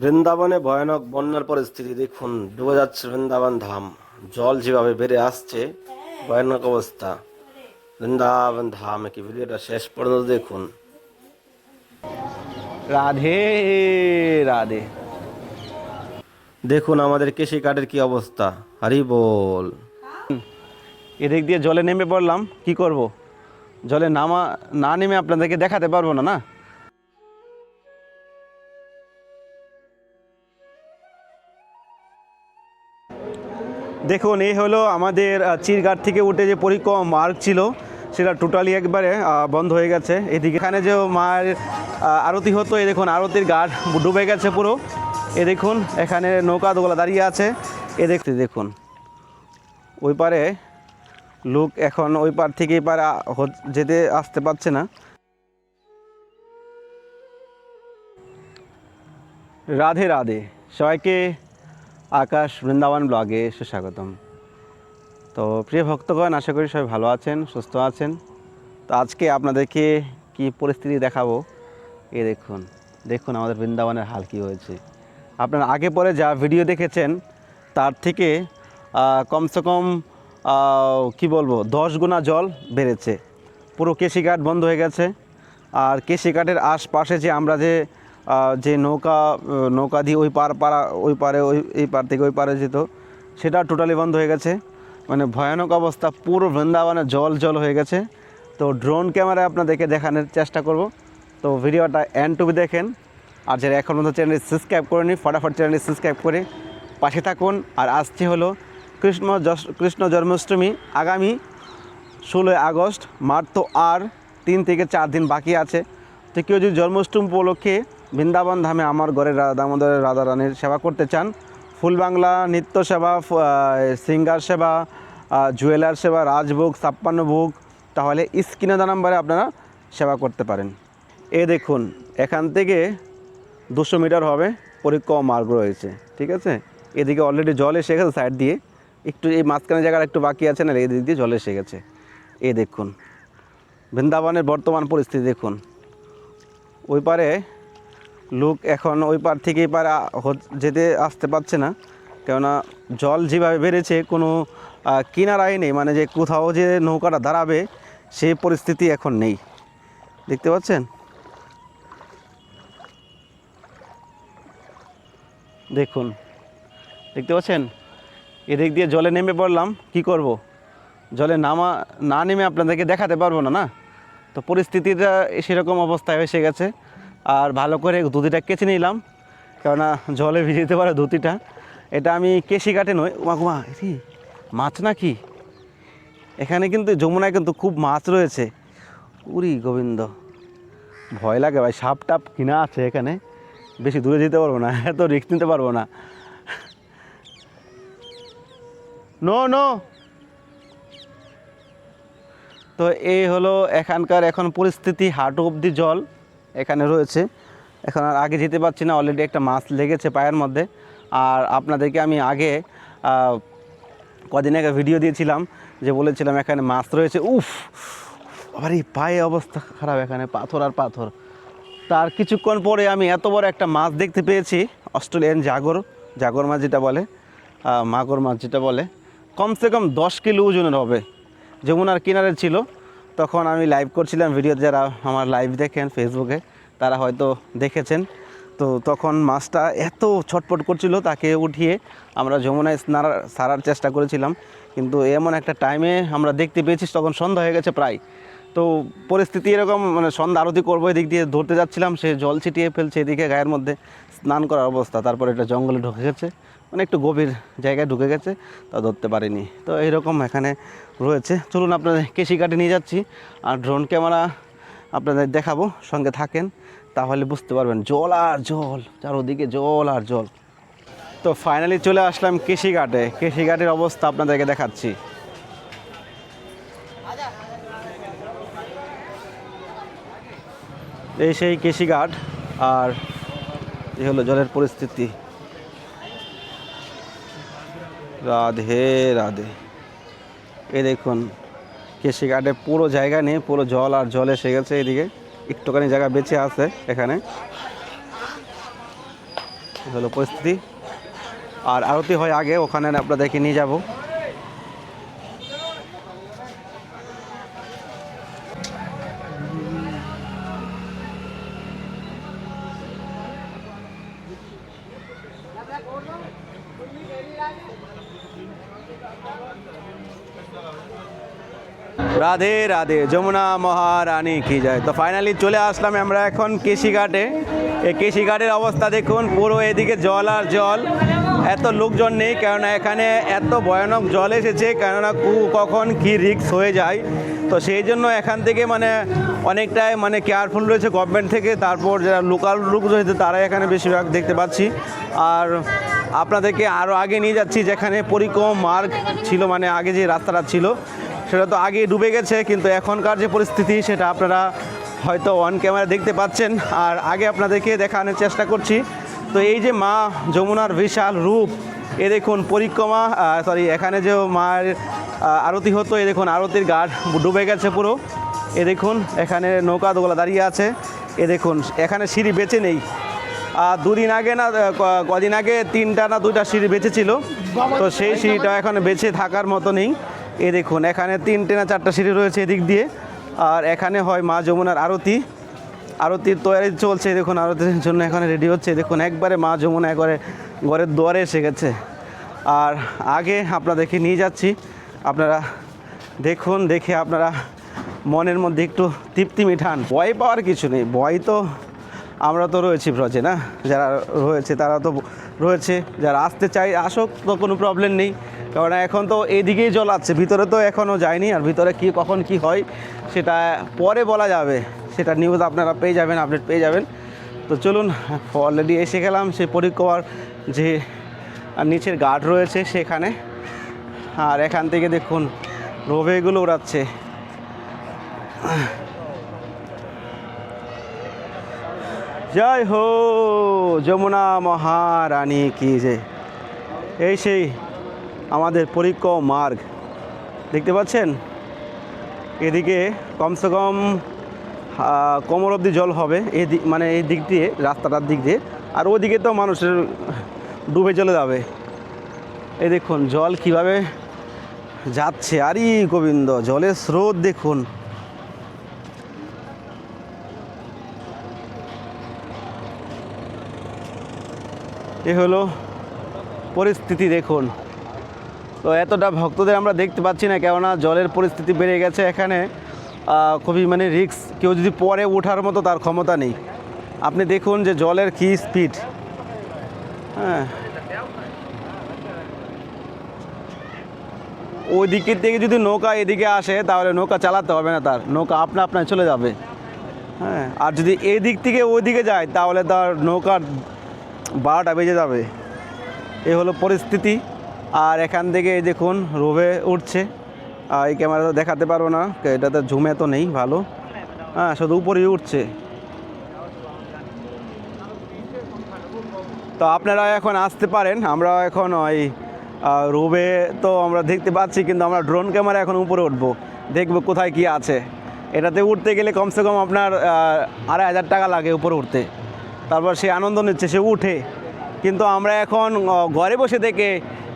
বৃন্দাবনে ভয়ানক বন্যার পরিস্থিতি দেখুন ডুবে যাচ্ছে বৃন্দাবন ধাম। জল যেভাবে বেড়ে আসছে ভয়ানক অবস্থা। বৃন্দাবন ধাম কি ভিডিওটা শেষ পর্যন্ত দেখুন। রাধে রাধে। দেখুন আমাদের কৃষি কার্ডের কি অবস্থা। হারি বল। এদিক দিয়ে জলে নেমে পড়লাম কি করব? জলে নামা না নেমে আপনাদেরকে দেখাতে পারব না না? দেখুন, এই হলো আমাদের চিরঘাট থেকে উঠে যে পরিক্রমা মার্গ ছিল, সেটা টোটালি একবারে বন্ধ হয়ে গেছে। এদিকে এখানে যে মায়ের আরতি হতো, এই দেখুন, আরতির ঘাট ডুবে গেছে পুরো। এ দেখুন, এখানে নৌকা দোলা দাঁড়িয়ে আছে। এ দেখতে দেখুন, ওই পারে লোক এখন ওই পার থেকে এই পারে যেতে আসতে পারছে না। রাধে রাধে, সবাইকে আকাশ বৃন্দাবন ব্লগে সুস্বাগতম তো প্রিয় ভক্তগণ, আশা করি সবাই ভালো আছেন, সুস্থ আছেন। তো আজকে আপনাদেরকে কি পরিস্থিতি দেখাবো? এ দেখুন দেখুন আমাদের বৃন্দাবনের হাল কী হয়েছে। আপনারা আগে পরে যা ভিডিও দেখেছেন, তার থেকে কমসে কম কি বলব, দশ গুণা জল বেড়েছে। পুরো কেশিঘাট বন্ধ হয়ে গেছে। আর কেশিঘাটের আশপাশে যে আমরা যে যে নৌকা নৌকা দিয়ে ওই পার, পাড়া, ওই পারে, ওই, এই পার থেকে ওই পারে যেত, সেটা টোটালি বন্ধ হয়ে গেছে। মানে ভয়ানক অবস্থা, পুরো বৃন্দাবনে জল জল হয়ে গেছে। তো ড্রোন ক্যামেরায় আপনাদেরকে দেখানোর চেষ্টা করব। তো ভিডিওটা এন্ড টু দেখেন। আর যারা এখন মতো চ্যানেল সাবস্ক্রাইব করেনি, ফটাফট চ্যানেল সাবস্ক্রাইব করে পাশে থাকুন। আর আসছে হলো কৃষ্ণ কৃষ্ণ জন্মাষ্টমী আগামী ষোলোই আগস্ট মার তো আর তিন থেকে চার দিন বাকি আছে। তো কেউ যদি জন্মাষ্টমী উপলক্ষে বৃন্দাবন ধামে আমার ঘরের দামোদরের রাধা রানীর সেবা করতে চান। ফুল বাংলা নৃত্য সেবা সিঙ্গার সেবা জুয়েলার সেবা রাজভোগ ছাপ্পান্ন ভোগ, তাহলে স্ক্রিনে দা নাম্বারে আপনারা সেবা করতে পারেন। এ দেখুন, এখান থেকে দুশো মিটার হবে, পরিক্রমা মার্গ রয়েছে, ঠিক আছে? এদিকে অলরেডি জল এসে গেছে সাইড দিয়ে, একটু এই মাঝখানে জায়গাটা একটু বাকি আছে না এদিক দিয়ে জল এসে গেছে। এ দেখুন, বৃন্দাবনের বর্তমান পরিস্থিতি দেখুন। ওই পারে লোক এখন ওই পার থেকে এই পারে যেতে আসতে পারছে না। কেননা জল যেভাবে বেড়েছে, কোনো কিনারাই নেই। মানে যে কোথাও যে নৌকাটা দাঁড়াবে সেই পরিস্থিতি এখন নেই। দেখতে পাচ্ছেন? দেখুন। দেখতে পাচ্ছেন? এদিক দিয়ে জলে নেমে পড়লাম। কি করব? জলে নামা, না নেমে আপনাদেরকে দেখাতে পারব না না? তো পরিস্থিতিটা সেরকম অবস্থায় এসে গেছে। আর ভালো করে ধুতিটা কেচে নিলাম। কেননা জলে ভিজে যেতে পারে ধুতিটা। এটা আমি কেশি কাটে নই। উমা কুমা এটি মাছ নাকি? এখানে কিন্তু যমুনায় কিন্তু খুব মাছ রয়েছে। উরি গোবিন্দ। ভয় লাগে ভাই, সাপ টাপ কিনা আছে এখানে। বেশি দূরে যেতে পারব না, এত রিস্ক নিতে পারব না। No no. তো এই হলো এখানকার এখন পরিস্থিতি, হাঁটু অবধি জল। এখানে রয়েছে। এখন আর আগে যেতে পারছি না অলরেডি একটা মাছ লেগেছে পায়ের মধ্যে। আর আপনাদেরকে আমি আগে কদিন আগে ভিডিও দিয়েছিলাম যে বলেছিলাম এখানে মাছ রয়েছে। উফ! আবার এই পায়ে অবস্থা খারাপ এখানে, পাথর আর পাথর। তার কিছুক্ষণ পরে আমি এত বড় একটা মাছ দেখতে পেয়েছি, অস্ট্রেলিয়ান জাগর জাগর মাছ যেটা বলে মাগুর মাছ যেটা বলে। কমসে কম দশ কিলো ওজনের হবে। যমুনার কিনারে ছিল। তখন আমি লাইভ করছিলাম ভিডিও যারা আমার লাইভ দেখেন ফেসবুকে তারা হয়তো দেখেছেন। তো তখন মাছটা এত ছটপট করছিল তাকে উঠিয়ে আমরা যমুনায় স্নার সারার চেষ্টা করেছিলাম। কিন্তু এমন একটা টাইমে আমরা দেখতে পেয়েছি, তখন সন্ধ্যা হয়ে গেছে প্রায়। তো পরিস্থিতি এরকম মানে সন্ধ্যা আরতি করব এদিক দিয়ে ধরতে যাচ্ছিলাম, সে জল ছিটিয়ে ফেলছে এদিকে গায়ের মধ্যে। স্নান করার অবস্থা, তারপর এটা জঙ্গলে ঢুকে গেছে। মানে একটু গভীর জায়গায় ঢুকে গেছে, তা ধরতে পারিনি। তো এইরকম এখানে রয়েছে। চলুন আপনাদের কেশি কাটে নিয়ে যাচ্ছি। আর ড্রোন ক্যামেরা আপনাদের দেখাবো, সঙ্গে থাকেন, তাহলে বুঝতে পারবেন, জল আর জল, চারোদিকে জল আর জল। তো ফাইনালি চলে আসলাম কেশিঘাটে কেশিঘাটের অবস্থা আপনাদেরকে দেখাচ্ছি। এই সেই কেশিঘাট আর এই হলো জলের পরিস্থিতি। রাধে রাধে। এই দেখুন কৃষি কার্ডে পুরো জায়গা নেই, পুরো জল আর জল এসে গেছে এদিকে। একটুখানি জায়গা বেঁচে আছে এখানে। হলো পরিস্থিতি। আর আরতি হয় আগে, ওখানে দেখে নিয়ে যাব। রাধে রাধে। যমুনা মহারানী কি যায় তো ফাইনালি চলে আসলাম আমরা এখন কেশিঘাটে। এই কেশিঘাটের অবস্থা দেখুন, পুরো এদিকে জল আর জল। এত লোকজন নেই, কেননা এখানে এত ভয়ানক জল এসেছে, কেননা কু কখন কি রিক্স হয়ে যায়। তো সেই জন্য এখান থেকে মানে অনেকটাই মানে কেয়ারফুল রয়েছে গভর্নমেন্ট থেকে। তারপর যারা লোকাল লোক রয়েছে, তারাই এখানে বেশিরভাগ দেখতে পাচ্ছি। আর আপনাদেরকে আরও আগে নিয়ে যাচ্ছি, যেখানে পরিক্রম মার্গ ছিল মানে আগে যে রাস্তাটা ছিল। সেটা তো আগে ডুবে গেছে, কিন্তু এখনকার যে পরিস্থিতি সেটা আপনারা হয়তো অন ক্যামেরা দেখতে পাচ্ছেন। আর আগে আপনাদেরকে দেখানোর চেষ্টা করছি। তো এই যে মা যমুনার বিশাল রূপ, এ দেখুন পরিক্রমা সরি এখানে যে মায়ের আরতি হতো, এ দেখুন আরতির ঘাট ডুবে গেছে পুরো। এ দেখুন এখানে নৌকা দোলা দাঁড়িয়ে আছে। এ দেখুন, এখানে সিঁড়ি বেঁচে নেই। আর দুদিন আগে না কদিন আগে তিনটা না দুইটা সিঁড়ি বেঁচে ছিল তো সেই সিঁড়িটা এখন বেঁচে থাকার মতো নেই। এ দেখুন, এখানে তিনটে না চারটা সিঁড়ি রয়েছে এদিক দিয়ে, আর এখানে হয় মা যমুনার আরতি। আরতির তৈরি চলছে দেখুন, আরতির জন্য এখানে রেডি হচ্ছে দেখুন, একবারে মা যমুনা একবারে ঘরের দুয়ারে এসে গেছে। আর আগে আপনাদেরকে নিয়ে যাচ্ছি, আপনারা দেখুন, দেখে আপনারা মনের মধ্যে একটু তৃপ্তি মিঠান। ভয় পাওয়ার কিছু নেই, ভয় তো আমরা তো রয়েছি ব্রজে, না? যারা রয়েছে, তারা তো রয়েছে, যারা আসতে চাই আসুক, তো কোনো প্রবলেম নেই। কারণ এখন তো এদিকেই জল আছে ভিতরে তো এখনও যায়নি, আর ভিতরে কি, কখন কি হয়, সেটা পরে বলা যাবে। সেটা নিউজ আপনারা পেয়ে যাবেন আপডেট পেয়ে যাবেন। তো চলুন অলরেডি এসে গেলাম, সেই পরিক্রমার যে নিচের গার্ড রয়েছে সেখানে। আর এখান থেকে দেখুন রোভেগুলো উড়াচ্ছে। জয় হো, যমুনা মহারানী কি যে। এই সেই আমাদের পরিক্রম মার্গ। দেখতে পাচ্ছেন? এদিকে কমসে কম কোমর অবধি জল হবে। এই মানে এই দিক দিয়ে, রাস্তাটার দিক দিয়ে। আর ওদিকে তো মানুষের ডুবে চলে যাবে। এই দেখুন, জল কীভাবে যাচ্ছে। আরে গোবিন্দ, জলের স্রোত দেখুন। এ হলো পরিস্থিতি দেখুন। তো এতটা ভক্তদের আমরা দেখতে পাচ্ছি না, কেননা জলের পরিস্থিতি বেড়ে গেছে এখানে। খুবই মানে রিক্স কেউ যদি পরে ওঠার মতো তার ক্ষমতা নেই। আপনি দেখুন যে জলের কী স্পিড। হ্যাঁ। ওই দিকের থেকে যদি নৌকা এদিকে আসে, তাহলে নৌকা চালাতে হবে না তার, নৌকা আপনা আপনায় চলে যাবে। হ্যাঁ আর যদি এই দিক থেকে ওই দিকে যায়, তাহলে তার নৌকার বারোটা বেজে যাবে। এ হলো পরিস্থিতি। আর এখান থেকে এই দেখুন, রোভে উঠছে। আর এই ক্যামেরা তো দেখাতে পারব না এটাতে ঝুমে তো নেই, ভালো। হ্যাঁ শুধু উপরেই উঠছে। তো আপনারা এখন আসতে পারেন, আমরা এখন ওই রোবে তো আমরা দেখতে পাচ্ছি, কিন্তু আমরা ড্রোন ক্যামেরা এখন উপরে উঠবো। দেখব কোথায় কি আছে। এটাতে উঠতে গেলে কমসে কম আপনার আড়াই হাজার টাকা লাগে উপরে উঠতে। তারপর সে আনন্দ নিচ্ছে, সে উঠে। কিন্তু আমরা এখন ঘরে বসে থেকে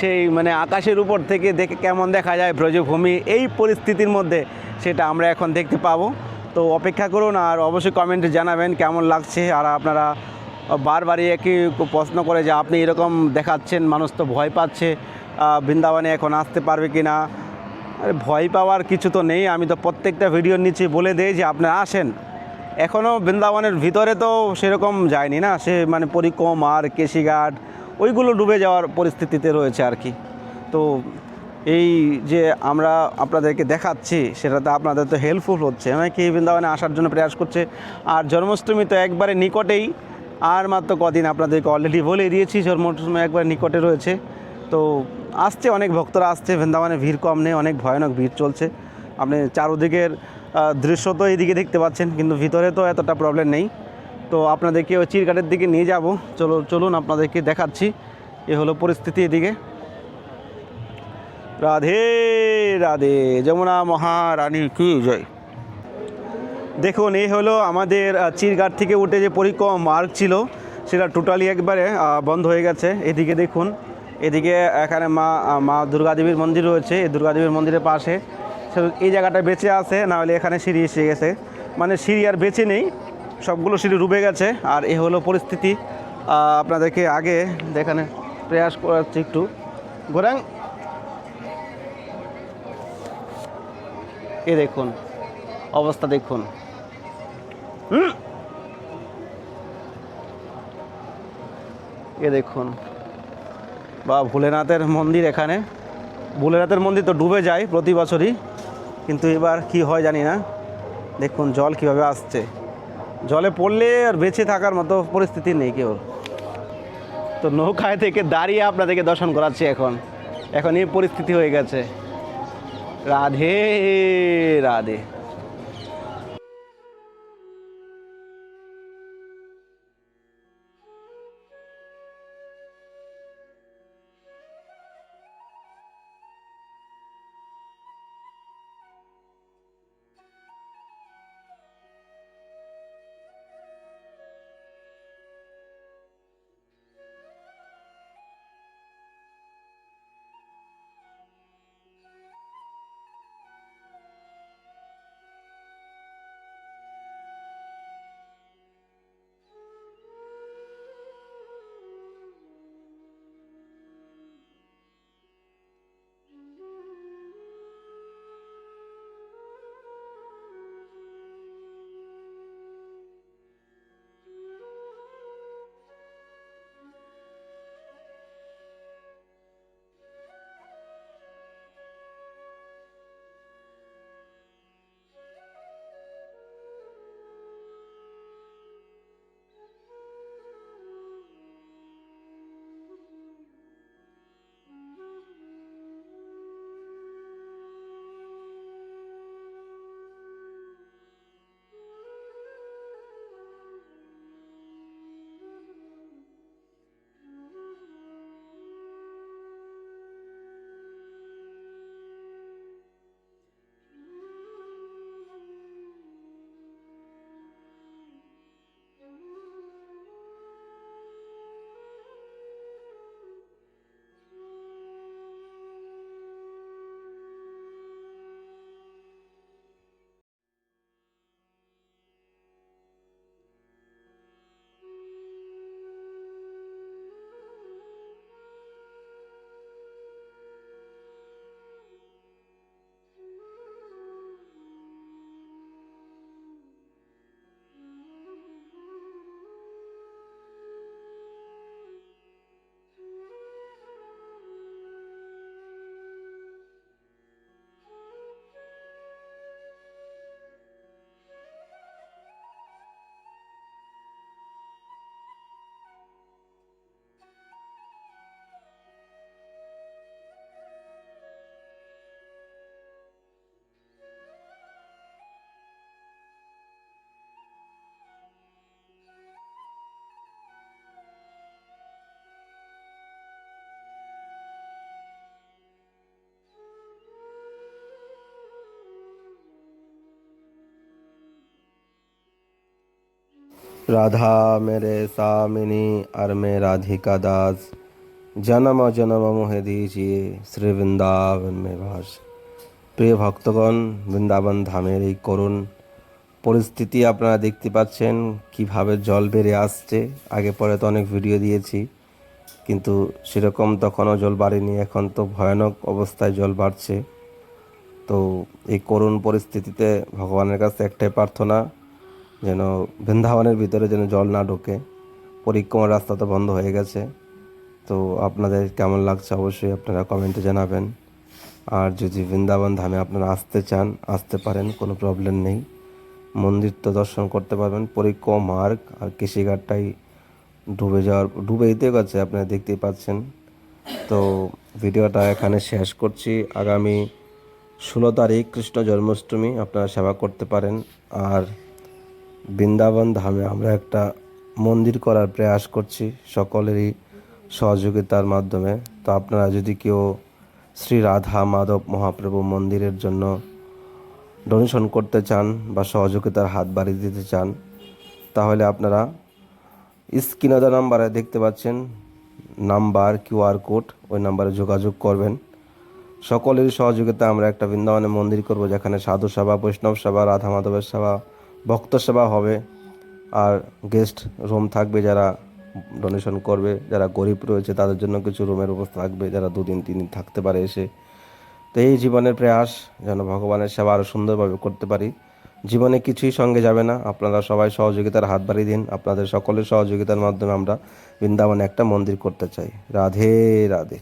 সেই মানে আকাশের উপর থেকে দেখে কেমন দেখা যায় ব্রজভূমি, এই পরিস্থিতির মধ্যে সেটা আমরা এখন দেখতে পাবো। তো অপেক্ষা করুন আর অবশ্যই কমেন্টে জানাবেন কেমন লাগছে আর আপনারা বারবারই একই প্রশ্ন করে যে আপনি এরকম দেখাচ্ছেন, মানুষ তো ভয় পাচ্ছে বৃন্দাবনে এখন আসতে পারবে কি না ভয় পাওয়ার কিছু তো নেই, আমি তো প্রত্যেকটা ভিডিওর নিচে বলে দিই যে আপনারা আসেন। এখনও বৃন্দাবনের ভিতরে তো সেরকম যায়নি না, সে মানে পরিক্রম আর কেশিঘাট ওইগুলো ডুবে যাওয়ার পরিস্থিতিতে রয়েছে আর কি। তো এই যে আমরা আপনাদেরকে দেখাচ্ছি সেটাতে আপনাদের তো হেল্পফুল হচ্ছে। অনেকে বৃন্দাবনে আসার জন্য প্রয়াস করছে? আর জন্মাষ্টমী তো একবারে নিকটেই। আর মাত্র কদিন আপনাদেরকে অলরেডি বলে দিয়েছি, জন্মাষ্টমী একবার নিকটে রয়েছে। তো আসছে, অনেক ভক্তরা আসছে, বৃন্দাবনে ভিড় কম নেই, অনেক ভয়ানক ভিড় চলছে। আপনি চারোদিকের দৃশ্য তো এইদিকে দেখতে পাচ্ছেন, কিন্তু ভিতরে তো এতটা প্রবলেম নেই। তো আপনাদেরকে ওই চিরকাটের দিকে নিয়ে যাব। চলো, চলুন আপনাদেরকে দেখাচ্ছি। এ হলো পরিস্থিতি এদিকে। রাধে রাধে, যমুনা মহারানী, কি জয়। দেখুন এই হলো আমাদের চিরঘাট থেকে উঠে যে পরিক্রমা মার্গ ছিল, সেটা টোটালি একবারে বন্ধ হয়ে গেছে। এদিকে দেখুন, এদিকে এখানে মা মা দুর্গাদেবীর মন্দির রয়েছে। এই দুর্গাদেবীর মন্দিরের পাশে এই জায়গাটা বেঁচে আছে নাহলে এখানে সিঁড়ি এসে গেছে। মানে সিঁড়ি আর বেঁচে নেই। সবগুলো সিঁড়ি ডুবে গেছে, আর এ হলো পরিস্থিতি। আপনাদেরকে আগে দেখানে প্রয়াস করাচ্ছি একটু। গোরাং এ দেখুন, অবস্থা দেখুন। এ দেখুন, বা ভোলেনাথের মন্দির এখানে। ভোলেনাথের মন্দির তো ডুবে যায় প্রতি বছরই, কিন্তু এবার কি হয় জানি না। দেখুন, জল কীভাবে আসছে। জলে পড়লে আর বেঁচে থাকার মতো পরিস্থিতি নেই কেউ। তো নৌকায় থেকে দাঁড়িয়ে আপনাদেরকে দর্শন করাচ্ছি এখন। এখন এই পরিস্থিতি হয়ে গেছে। রাধে রাধে। রাধা মেরে সামিনী আর মে রাধিকা দাস। জনম জনম মোহে দিয়েছি শ্রী বৃন্দাবন মে ভাস। প্রিয় ভক্তগণ, বৃন্দাবন ধামের এই করুণ পরিস্থিতি আপনারা দেখতে পাচ্ছেন, কীভাবে জল বেড়ে আসছে। আগে পরে তো অনেক ভিডিও দিয়েছি, কিন্তু সেরকম তখনও জল বাড়েনি, এখন তো ভয়ানক অবস্থায় জল বাড়ছে। তো এই করুণ পরিস্থিতিতে ভগবানের কাছে একটাই প্রার্থনা যেন বৃন্দাবনের ভিতরে যেন জল না ঢোকে। পরিক্রমার রাস্তা তো বন্ধ হয়ে গেছে। তো আপনাদের কেমন লাগছে অবশ্যই আপনারা কমেন্টে জানাবেন। আর যদি বৃন্দাবন ধামে আপনারা আসতে চান, আসতে পারেন, কোনো প্রবলেম নেই। মন্দির তো দর্শন করতে পারবেন। পরিক্রমা মার্গ আর কৃষিঘাটটাই ডুবে যাওয়ার, ডুবে দিতে গেছে, আপনারা দেখতেই পাচ্ছেন। তো ভিডিওটা এখানে শেষ করছি। আগামী ষোলো তারিখ কৃষ্ণ জন্মাষ্টমী, আপনারা সেবা করতে পারেন। আর বৃন্দাবন ধামে আমরা একটা মন্দির করার প্রয়াস করছি সকলেরই সহযোগিতার মাধ্যমে। তো আপনারা যদি কেউ শ্রী রাধা মাধব মহাপ্রভু মন্দিরের জন্য ডোনেশন করতে চান বা সহযোগিতার হাত বাড়িয়ে দিতে চান, তাহলে আপনারা স্ক্রিনে নাম্বারে দেখতে পাচ্ছেন, নাম্বার কিউআর কোড, ওই নাম্বারে যোগাযোগ করবেন। সকলের সহযোগিতা আমরা একটা বৃন্দাবনে মন্দির করব, যেখানে সাধু সভা, বৈষ্ণব সভা, রাধা মাধবের সেবা ভক্ত সেবা হবে। আর গেস্ট রুম থাকবে যারা ডোনেশন করবে, যারা গরিব রয়েছে, তাদের জন্য কিছু রুমের ব্যবস্থা থাকবে, যারা দুদিন তিন দিন থাকতে পারে এসে। তো এই জীবনের প্রয়াস, যেন ভগবানের সেবা আরও সুন্দরভাবে করতে পারি। জীবনে কিছুই সঙ্গে যাবে না। আপনারা সবাই সহযোগিতার হাত বাড়িয়ে দিন। আপনাদের সকলের সহযোগিতার মাধ্যমে আমরা বৃন্দাবনে একটা মন্দির করতে চাই। রাধে রাধে।